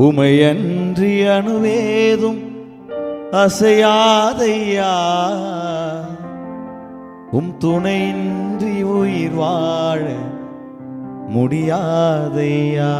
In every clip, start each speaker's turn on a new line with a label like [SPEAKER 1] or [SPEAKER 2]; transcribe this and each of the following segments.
[SPEAKER 1] உமையன்றி அணுவேதும் அசையாதையா? உம் துணையின்றி உயிர் வாழ முடியாதையா?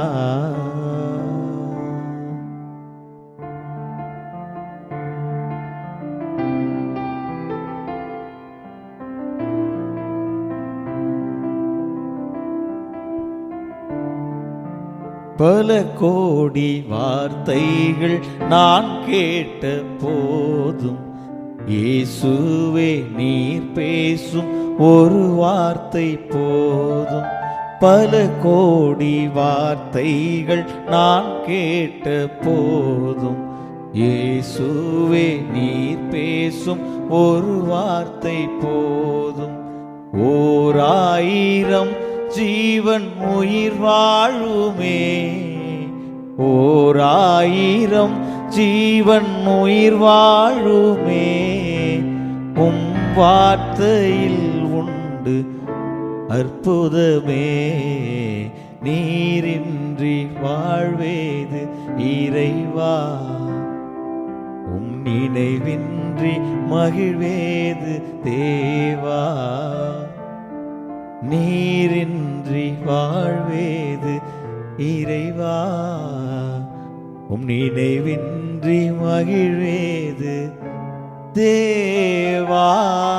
[SPEAKER 1] பல கோடி வார்த்தைகள் நான் கேட்ட போதும். இயேசுவே நீர் பேசும் ஒரு வார்த்தை போதும். பல கோடி வார்த்தைகள் நான் கேட்ட போதும். இயேசுவே நீர் பேசும் ஒரு வார்த்தை போதும். ஓர் ஆயிரம் ஜீவன் உயிர் வாழுமே. ஓர் ஆயிரம் ஜீவன் உயிர் வாழுமே. உம் வார்த்தையில் உண்டு அற்புதமே. நீரின்றி வாழ்வேது இறைவா. உம் நினைவின்றி மகிழ்வேது தேவா. நீரின்றி வாழ்வேது இறைவா. உம் நினைவின்றி மகிழ்வேது தேவா.